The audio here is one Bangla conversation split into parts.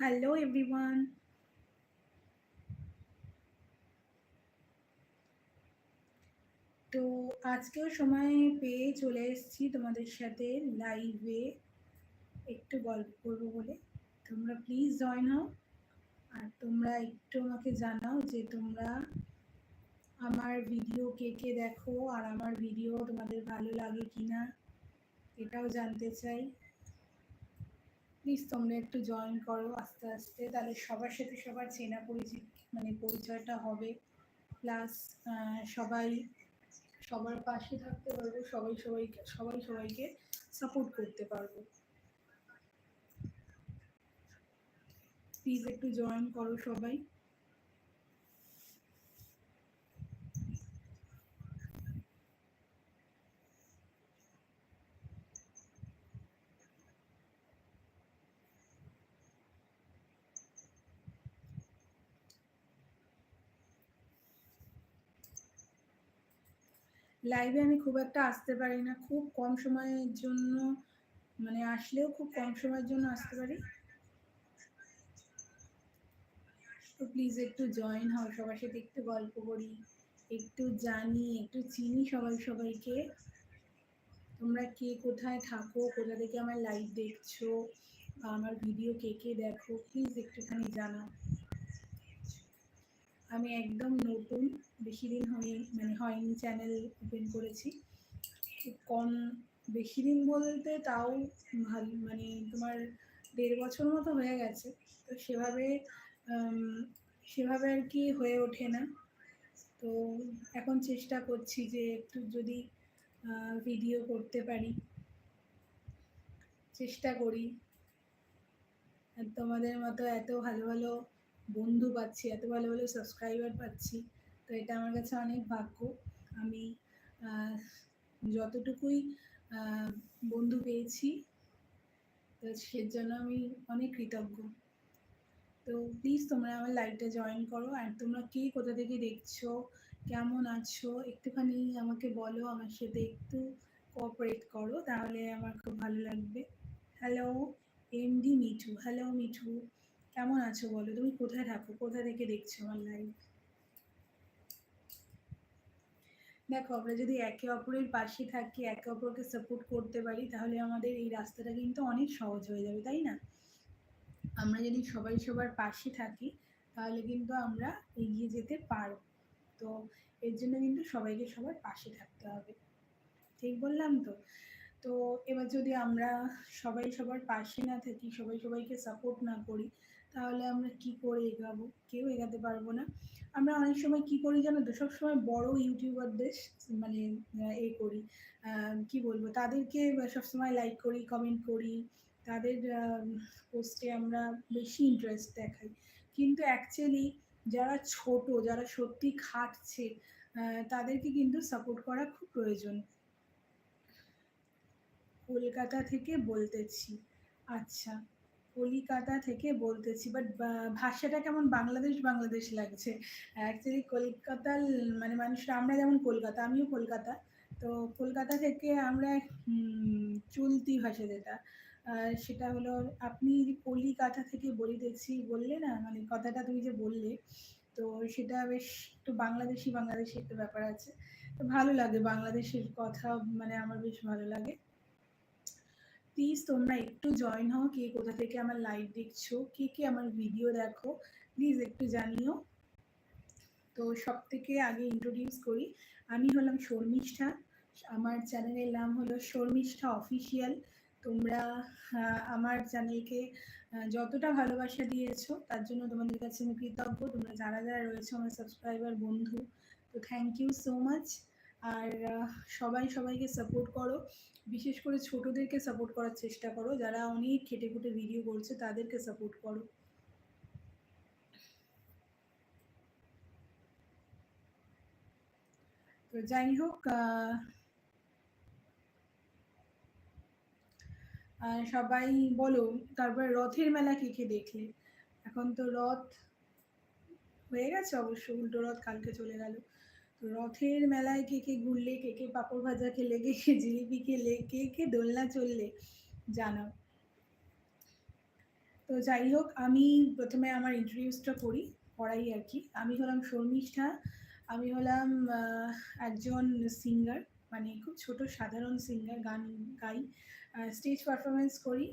হ্যালো এভরিওয়ান তো আজকেও সময় পেয়ে চলে এসেছি তোমাদের সাথে লাইভে একটু গল্প করব বলে। তোমরা প্লিজ জয়েন হও। আর তোমরা একটু আমাকে জানাও যে তোমরা আমার ভিডিও কে কে দেখো, আর আমার ভিডিও তোমাদের ভালো লাগে কি না এটাও জানতে চাই। প্লিজ তোমরা একটু জয়েন করো আস্তে আস্তে। তাহলে সবার সাথে সবার চেনা পরিচিত মানে পরিচয়টা হবে। প্লাস সবাই, সবার পাশে থাকতে পারব, সবাই সবাইকে সবাই সবাইকে সাপোর্ট করতে পারব। প্লিজ একটু জয়েন করো সবাই। লাইভে আমি খুব একটা আসতে পারি না। খুব কম সময়ের জন্য মানে আসলেও খুব কম সময়ের জন্য আসতে পারি। তো প্লিজ একটু জয়েন হও, সবার সাথে একটু গল্প করি, একটু জানি, একটু চিনি সবাই সবাইকে। তোমরা কে কোথায় থাকো, কোথা থেকে আমার লাইভ দেখছ আমার ভিডিও কে কে দেখো প্লিজ একটুখানি জানাও। আমি একদম নতুন বেশি দিন হয়ে মানে হয়নি চ্যানেল ওপেন করেছি। কম বেশি দিন বলতে তাও ভালো মানে তোমার দেড় বছর মতো হয়ে গেছে। তো সেভাবে সেভাবে আর কি হয়ে ওঠে না। তো এখন চেষ্টা করছি যে একটু যদি ভিডিও করতে পারি। চেষ্টা করি। আর তোমাদের মতো এত ভালো ভালো বন্ধু পাচ্ছি, এত ভালো ভালো সাবস্ক্রাইবার পাচ্ছি। তো এটা আমার কাছে অনেক ভাগ্য। আমি যতটুকুই বন্ধু পেয়েছি, তো সের জন্য আমি অনেক কৃতজ্ঞ। তো প্লিজ তোমরা আমার লাইভটা জয়েন করো। আর তোমরা কে কোথা থেকে দেখছ, কেমন আছো, একটুখানি আমাকে বলো, আমার সাথে একটু কোঅপারেট করো, তাহলে আমার খুব ভালো লাগবে। Hello MD Mithu hello Mithu. কেমন আছো বলো? তুমি কোথায় থাকো? কোথা থেকে দেখছ আমার দেখো, আমরা যদি একে অপরের পাশে থাকি, একে অপরকে সাপোর্ট করতে পারি, তাহলে আমাদের এই রাস্তাটা কিন্তু অনেক সহজ হয়ে যাবে, তাই না? আমরা যদি সবাই সবার পাশে থাকি, তাহলে কিন্তু আমরা এগিয়ে যেতে পারব। তো এর জন্য কিন্তু সবাইকে সবার পাশে থাকতে হবে। ঠিক বললাম তো? তো এবার যদি আমরা সবাই সবার পাশে না থাকি, সবাই সবাইকে সাপোর্ট না করি তাহলে আমরা কি করে এগাবো? কেউ এগাতে পারব না। আমরা অনেক সময় কি করি জানো তো? সবসময় বড় ইউটিউবারদের মানে এ করি। কি বলব? তাদেরকে সবসময় লাইক করি কমেন্ট করি। তাদের পোস্টে আমরা বেশি ইন্টারেস্ট দেখাই। কিন্তু অ্যাকচুয়ালি যারা ছোট, যারা সত্যি খাটছে তাদেরকে কিন্তু সাপোর্ট করা খুব প্রয়োজন। কলকাতা থেকে বলতেছি। আচ্ছা। কলিকাতা থেকে বলতেছি বাট ভাষাটা কেমন বাংলাদেশ বাংলাদেশ লাগছে? অ্যাকচুয়ালি কলকাতার মানে মানুষরা, আমরা যেমন কলকাতা, আমিও কলকাতা। তো কলকাতা থেকে আমরা চলতি ভাষা যেটা সেটা হলো, আপনি কলিকাতা থেকে বলিতেছি, বললে না মানে কথাটা তুমি যে বললে, তো সেটা বেশ একটু বাংলাদেশি বাংলাদেশি একটা ব্যাপার আছে। তো ভালো লাগে, বাংলাদেশের কথা মানে আমার বেশ ভালো লাগে। প্লিজ তোমরা একটু জয়েন হও কে কোথা থেকে আমার লাইভ দেখছ, কে কে আমার ভিডিও দেখো। প্লিজ একটু জানিও। তো সব থেকে আগে ইন্ট্রোডিউস করি। আমি হলাম শর্মিষ্ঠা। আমার চ্যানেলের নাম হলো শর্মিষ্ঠা অফিসিয়াল তোমরা আমার চ্যানেলকে যতটা ভালোবাসা দিয়েছ, তার জন্য তোমাদের কাছে আমি কৃতজ্ঞ। তোমরা যারা যারা রয়েছে, আমার সাবস্ক্রাইবার বন্ধু, তো থ্যাংক ইউ সো মাচ আর সবাই সবাইকে সাপোর্ট করো। বিশেষ করে ছোটদেরকে সাপোর্ট করার চেষ্টা করো। যারা অনেক খেটে খুটে ভিডিও করছে, তাদেরকে সাপোর্ট করো। তো যাই হোক সবাই বলো, তারপর রথের মেলা কে কে দেখলে? এখন তো রথ হয়ে গেছে অবশ্য, উল্টো রথ কালকে চলে গেল। রথের মেলায় কে কে ঘুরলে, কে কে পাঁপড় ভাজা খেলে, কে কে জিলিপি খেলে, কে কে দোলনা চললে জানাও তো যাই হোক, আমি প্রথমে আমার ইন্ট্রোডিউসটা করি, করাই আর কি। আমি হলাম শর্মিষ্ঠা, আমি হলাম একজন সিঙ্গার মানে খুব ছোট সাধারণ সিঙ্গার গান গাই স্টেজ পারফরমেন্স করি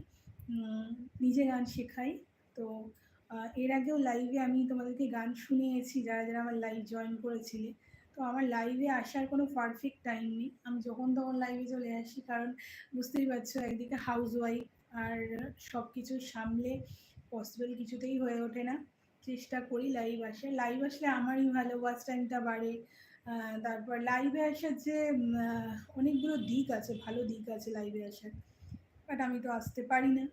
নিজে গান শেখাই। তো এর আগেও লাইভে আমি তোমাদেরকে গান শুনিয়েছি, যারা যারা আমার লাইভ জয়েন করেছিলে। তো আমার লাইভে আসার কোনো পারফেক্ট টাইম নেই। আমি যখন তখন লাইভে চলে আসি, কারণ বুঝতেই পারছ একদিকে হাউস ওয়াইফ আর সব কিছু সামলে পসিবল কিছুতেই হয়ে ওঠে না। চেষ্টা করি লাইভ আসে লাইভ আসলে আমারই ভালো ওয়াচ টাইমটা বাড়ে। তারপর লাইভে আসার যে অনেকগুলো দিক আছে, ভালো দিক আছে লাইভে আসার। বাট আমি তো আসতে পারি না।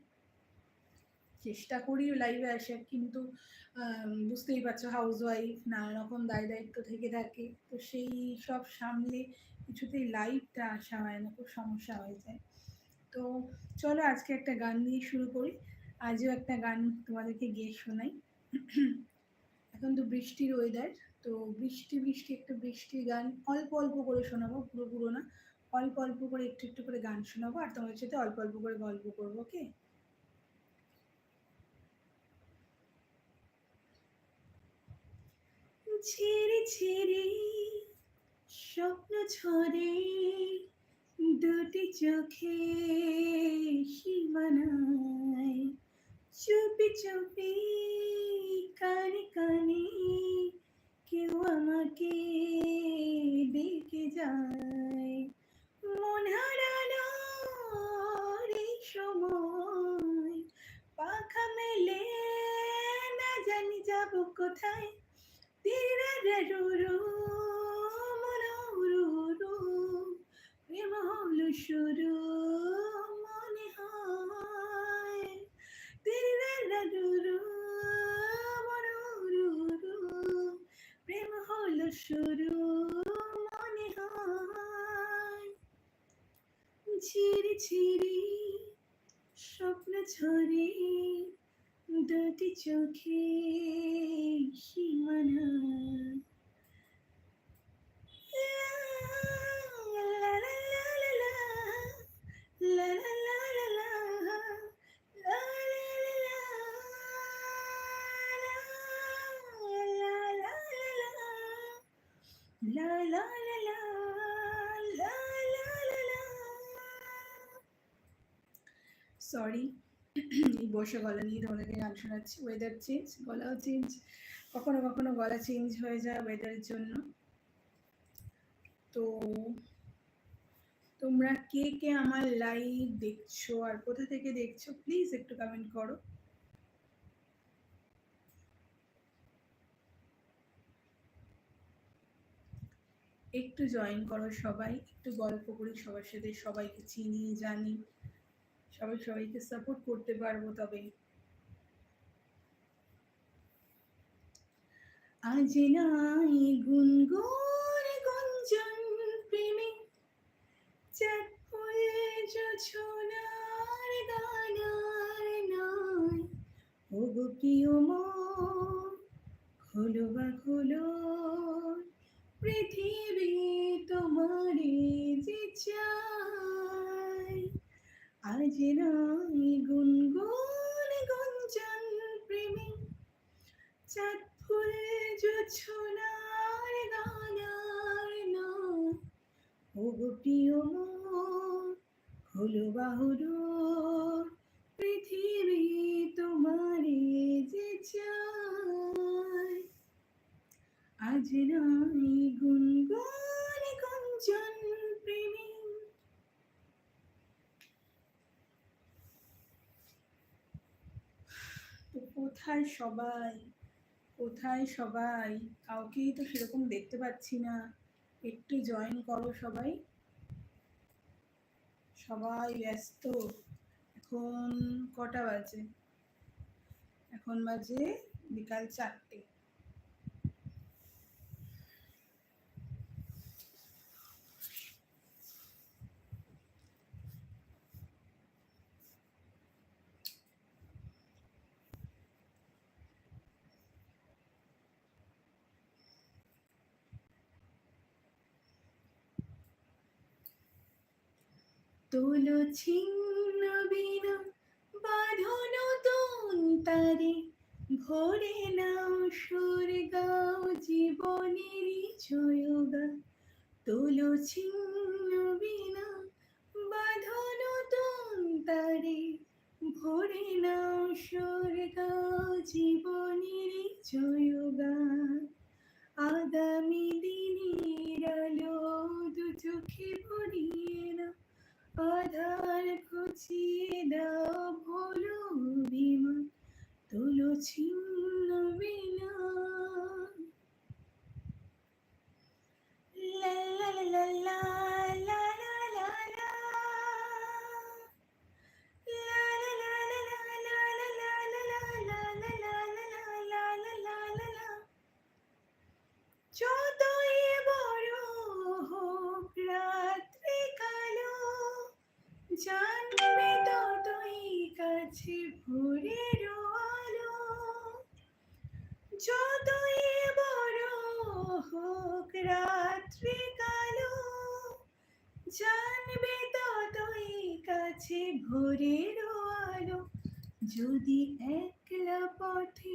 চেষ্টা করি লাইভে আসার, কিন্তু বুঝতেই পারছ হাউস ওয়াইফ নানা রকম দায় দায়িত্ব থেকে থাকে। তো সেই সব সামলে কিছুতেই লাইভটা আসা হয় না, খুব সমস্যা হয়ে যায়। তো চলো আজকে একটা গান দিয়ে শুরু করি। আজও একটা গান তোমাদেরকে গিয়ে শোনাই। এখন তো বৃষ্টির ওয়েদার তো বৃষ্টি বৃষ্টি, একটু বৃষ্টির গান অল্প অল্প করে শোনাবো, পুরো পুরো না। অল্প অল্প করে একটু একটু করে গান শোনাবো, আর তোমাদের সাথে অল্প অল্প করে গল্প করব ওকে ছেড়ে ছেড়ে স্বপ্ন ছড়ে দুটি চোখে সীমানায় চুপি চুপি শুরু মনে হয়। ছিড়ি ছিড়ি স্বপ্ন ছড়ে দুটি চোখে সীমানা। সরি এই বসে গলা নিয়ে তোমাদেরকে গান শোনাচ্ছি। ওয়েদার চেঞ্জ গলাও চেঞ্জ কখনো কখনো গলা চেঞ্জ হয়ে যায় ওয়েদারের জন্য। তো, তোমরা কে কে আমার লাইভ দেখছ আর কোথা থেকে দেখছ প্লিজ একটু কমেন্ট করো। একটু জয়েন করো সবাই, একটু গল্প করি, সবার সাথে সবাইকে চিনি জানি, সবাই সবাইকে সাপোর্ট করতে পারব তবে। আজ নাই গুনগুন কোথায় সবাই? কোথায় সবাই? কাউকেই তো সেরকম দেখতে পাচ্ছি না। একটু জয়েন করো সবাই। সবাই ব্যস্ত। এখন কটা বাজে? এখন বাজে বিকাল চারটে। তোলো ছিন্ন বিনা বাঁধো নতুন তারে, ভরে নাও সুর গাও জীবনেরই জয়গা। তোলো ছিন্ন বিনা, বাঁধন তারে, ভরে নাও সুর গাও জীবনেরই জয়গা। আগামী দিনের আলো দু চোখে ভরিয়ে না আধার খুঁজিয়ে দাও ভুলো বিমা তুলো ছিন্ন বিনা। la la la la জানবে ততই কাছে ভোরের আলো। যতই বড় হোক রাত্রি কালো, জানবে ততই কাছে ভোরের আলো। যদি একলা পথে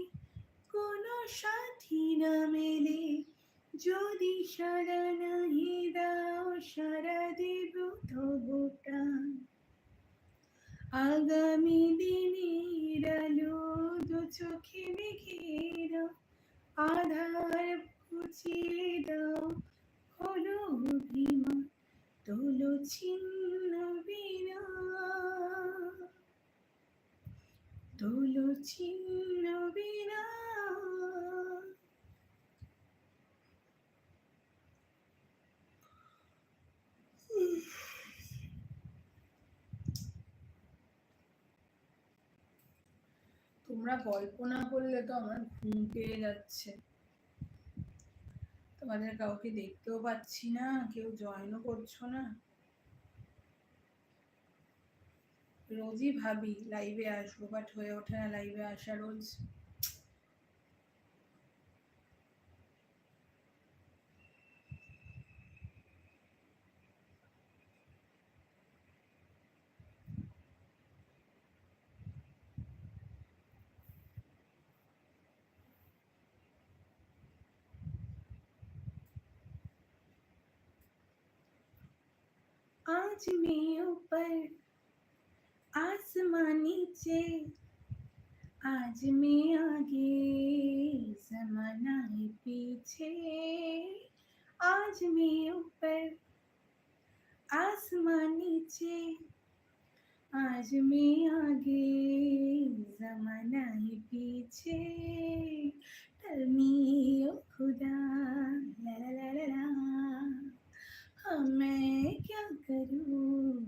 কোনো সাথী না মেলে, যদি সারা নাহি দাও সারা দেব তবু প্রাণ আগামী দিনের আলো দু চোখে মেঘের আধার পুচিয়ে দাও হলো অভিমান তোলো ছিন্ন বিনা। তোলো ছিন্ন বিনা। তোমরা গল্প না করলে তো আমার ঘুম পেয়ে যাচ্ছে। তোমাদের কাউকে দেখতেও পাচ্ছি না, কেউ জয়েনও করছ না। রোজই ভাবি লাইভে আসব বাট হয়ে ওঠে না লাইভে আসা রোজ। आज मैं ऊपर आसमान नीचे। आज में आगे जमाना है पीछे। आज मैं ऊपर आसमान नीचे। आज में आगे जमाना है पीछे। me, oh खुदा ला ला ला ला। मैं क्या करूँ?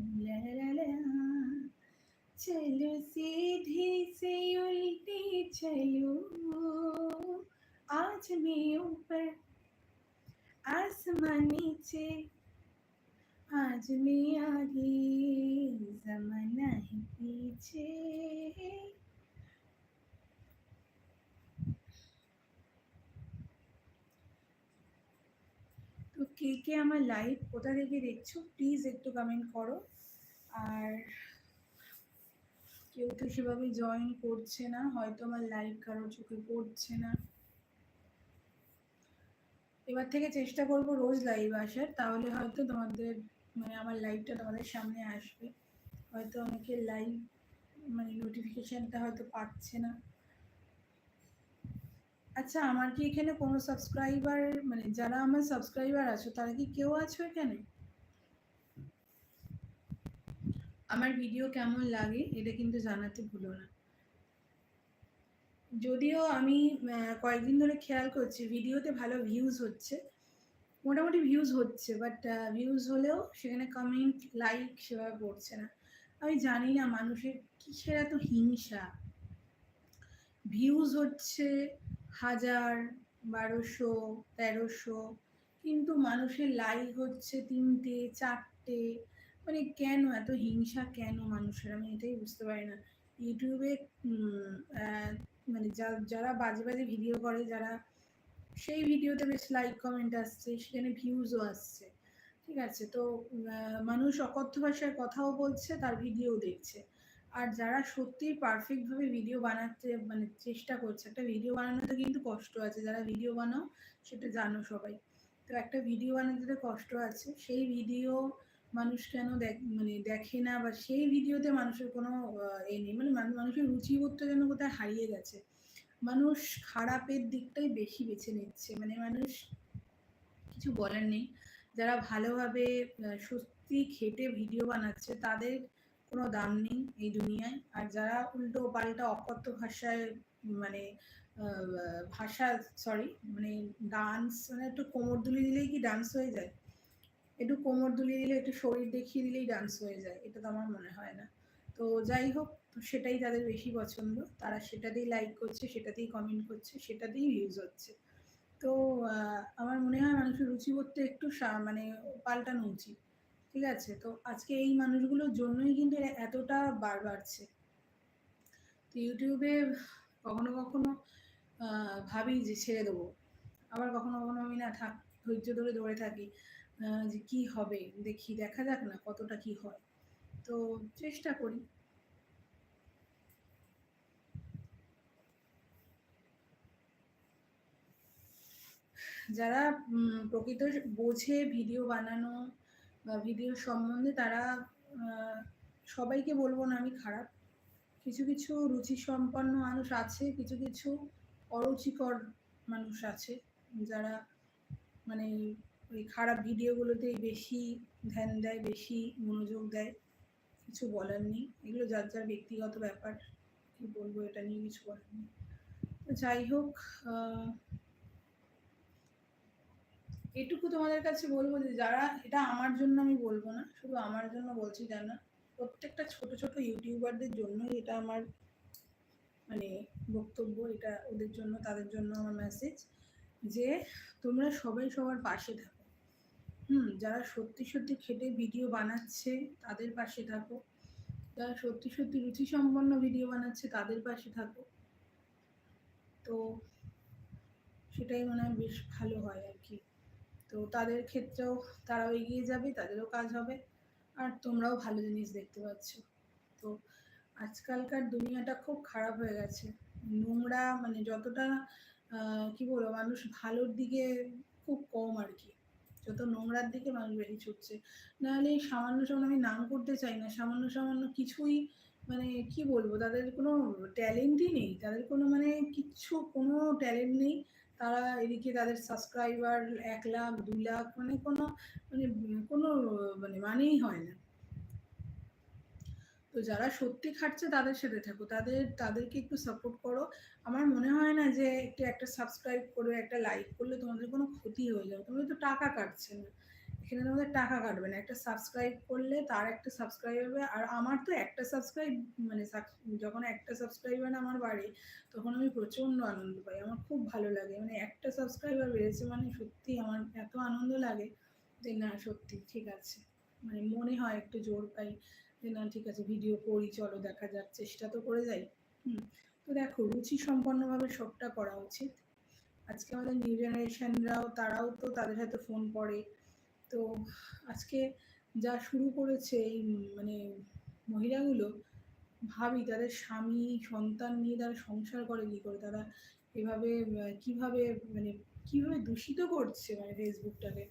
चलो सीधे से उल्टी चलो। आज मैं ऊपर आसमान नीचे, आज मैं आगे। जमाना है पीछे। কে কে আমার লাইভ কোথা থেকে দেখছ প্লিজ একটু কমেন্ট করো। আর কেউ তো সেভাবে জয়েন করছে না, হয়তো আমার লাইভ কারোর চোখে পড়ছে না। এবার থেকে চেষ্টা করব রোজ লাইভ আসার, তাহলে হয়তো তোমাদের মানে আমার লাইভটা তোমাদের সামনে আসবে। হয়তো অনেকে লাইভ মানে নোটিফিকেশানটা হয়তো পাচ্ছে না। আচ্ছা আমার কি এখানে কোনো সাবস্ক্রাইবার মানে যারা আমার সাবস্ক্রাইবার আছো, তারা কি কেউ আছো এখানে? আমার ভিডিও কেমন লাগে, এটা কিন্তু জানাতে ভুলো না। যদিও আমি কয়েকদিন ধরে খেয়াল করছি ভিডিওতে ভালো ভিউজ হচ্ছে। মোটামুটি ভিউজ হচ্ছে বাট ভিউজ হলেও সেখানে কমেন্ট লাইক সেভাবে পড়ছে না। আমি জানি না মানুষের কিসের এত হিংসা। ভিউজ হচ্ছে হাজার, বারোশো, তেরোশো, কিন্তু মানুষের লাইক হচ্ছে তিনটে, চারটে। মানে কেন? এত হিংসা কেন মানুষের? আমি এটাই বুঝতে পারি না। ইউটিউবে মানে যা, যারা বাজে বাজে ভিডিও করে, যারা সেই ভিডিওতে বেশ লাইক কমেন্ট আসছে, সেখানে ভিউজও আসছে। ঠিক আছে? তো মানুষ অকথ্য ভাষায় কথাও বলছে, তার ভিডিও দেখছে। আর যারা সত্যি পারফেক্টভাবে ভিডিও বানাতে মানে চেষ্টা করছে, একটা ভিডিও বানানোতে কিন্তু কষ্ট আছে। যারা ভিডিও বানাও, সেটা জানো সবাই। তো একটা ভিডিও বানাতে কষ্ট আছে, সেই ভিডিও মানুষ কেন দেখ মানে দেখে না বা সেই ভিডিওতে মানুষের কোনো এ নেই। মানে মানুষের রুচিবোধটা যেন কোথায় হারিয়ে গেছে। মানুষ খারাপের দিকটাই বেশি বেছে নিচ্ছে। মানে মানুষ, কিছু বলার নেই। যারা ভালোভাবে সত্যি খেটে ভিডিও বানাচ্ছে, তাদের কোনো দাম নেই এই দুনিয়ায়। আর যারা উল্টো পাল্টা অকথ্য ভাষায় মানে ভাষা সরি মানে ডান্স মানে একটু কোমর দুলি দিলেই কি ডান্স হয়ে যায়? একটু কোমর দুলিয়ে দিলে, একটু শরীর দেখিয়ে দিলেই ডান্স হয়ে যায়। এটা তো আমার মনে হয় না। তো যাই হোক সেটাই তাদের বেশি পছন্দ। তারা সেটাতেই লাইক করছে, সেটাতেই কমেন্ট করছে, সেটাতেই ভিউজ হচ্ছে। তো আমার মনে হয় মানুষের রুচিবোধটা একটু মানে পাল্টানো উচিত। ঠিক আছে? তো আজকে এই মানুষগুলোর জন্যই কিন্তু এতটা বার বাড়ছে। তো ইউটিউবে কখনো কখনো ভাবি যে ছেড়ে দেবো। আবার কখনো কখনো আমি না থাক, ধৈর্য ধরে দৌড়ে থাকি যে কি হবে? দেখি, দেখা যাক না কতটা কি হয়। তো চেষ্টা করি। যারা প্রকৃত বোঝে, ভিডিও বানানো বা ভিডিও সম্বন্ধে তারা সবাইকে বলব না আমি খারাপ। কিছু কিছু রুচি সম্পন্ন মানুষ আছে, কিছু কিছু অরুচিকর মানুষ আছে, যারা মানে ওই খারাপ ভিডিওগুলোতেই বেশি ধ্যান দেয়, বেশি মনোযোগ দেয়। কিছু বলার নেই। এগুলো যার যার ব্যক্তিগত ব্যাপার, কি বলব এটা নিয়ে কিছু বলার নেই। যাই হোক এটুকু তোমাদের কাছে বলব যে যারা এটা আমার জন্য আমি বলব না, শুধু আমার জন্য বলছি না প্রত্যেকটা ছোট ছোট ইউটিউবারদের জন্যই এটা আমার মানে বক্তব্য, এটা ওদের জন্য, তাদের জন্য আমার মেসেজ যে তোমরা সবাই সবার পাশে থাকো। হুম, যারা সত্যি সত্যি খেটে ভিডিও বানাচ্ছে, তাদের পাশে থাকো। যারা সত্যি সত্যি রুচি সম্পন্ন ভিডিও বানাচ্ছে, তাদের পাশে থাকো। তো সেটাই মনে হয় বেশ ভালো হয় আর কি। তো তাদের ক্ষেত্রেও তারাও এগিয়ে যাবে, তাদেরও কাজ হবে। আর তোমরাও ভালো জিনিস দেখতে পাচ্ছ। তো আজকালকার দুনিয়াটা খুব খারাপ হয়ে গেছে। নোংরা মানে যতটা কি বলব, মানুষ ভালোর দিকে খুব কম আর কি। যত নোংরার দিকে মানুষ বেশি ছুটছে। নাহলে এই সামান্য সামান্য আমি নাম করতে চাই না, সামান্য সামান্য কিছুই মানে কি বলব, তাদের কোনো ট্যালেন্টই নেই। তাদের কোনো মানে কিচ্ছু, কোনো ট্যালেন্ট নেই। তারা এদিকে তাদের সাবস্ক্রাইবার এক লাখ, দুই লাখ মানে কোনো মানে কোনো মানে মানেই হয় না। তো যারা সত্যি খাটছে তাদের সাথে থাকো, তাদের, তাদেরকে একটু সাপোর্ট করো। আমার মনে হয় না যে একটু একটা সাবস্ক্রাইব করে, একটা লাইক করলে তোমাদের কোনো ক্ষতি হয়ে যাবে। তোমাদের তো টাকা কাটছে না। এখানে তোমাদের টাকা কাটবে না। একটা সাবস্ক্রাইব করলে তার একটা সাবস্ক্রাইব হবে, আর আমার তো একটা সাবস্ক্রাইব মানে যখন একটা সাবস্ক্রাইবার আমার বাড়ে, তখন আমি প্রচণ্ড আনন্দ পাই। আমার খুব ভালো লাগে। মানে একটা সাবস্ক্রাইবার বেড়েছে মানে সত্যি আমার এত আনন্দ লাগে যে, না, সত্যি, ঠিক আছে। মানে মনে হয় একটু জোর পাই যে, না, ঠিক আছে ভিডিও করি, চলো, দেখা যাক, চেষ্টা তো করে যাই। হুম, তো দেখো, রুচি সম্পন্নভাবে সবটা করা উচিত। আজকে আমাদের নিউ জেনারেশনরাও তারাও তো তাদের সাথে ফোন করে। তো আজকে যা শুরু করেছে এই মানে মহিলাগুলো, ভাবি তাদের স্বামী, সন্তান নিয়ে তারা সংসার করে কী করে? তারা এভাবে কীভাবে মানে কীভাবে দূষিত করছে মানে ফেসবুকটাকে?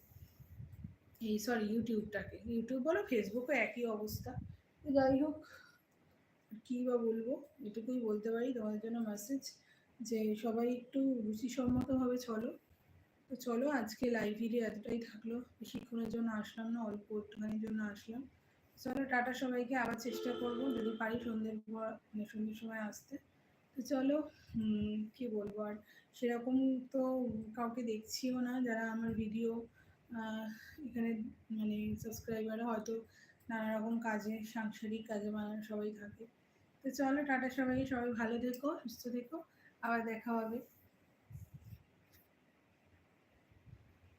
এই সরি ইউটিউবটাকে। ইউটিউব বলো, ফেসবুকও একই অবস্থা। যাই হোক, কী বা বলব, এটুকুই বলতে পারি তোমাদের জন্য মেসেজ যে সবাই একটু রুচিসম্মতভাবে চলো। তো চলো আজকে ভিডিও এতটাই থাকল, বেশিক্ষণের জন্য আসলাম না, অল্প একটুখানির জন্য আসলাম। চলো টাটা সবাইকে, আবার চেষ্টা করব, যদি পারি সন্ধ্যের পর মানে সন্ধ্যের সময় আসতে। তো চলো কি বলব আর? সেরকম তো কাউকে দেখছিও না, যারা আমার ভিডিও এখানে মানে সাবস্ক্রাইবার হয়তো নানা রকম কাজে, সাংসারিক কাজে মানে সবাই থাকে। তো চলো টাটা সবাই সবাই ভালো থেকো, সুস্থ থেকো, আবার দেখা হবে।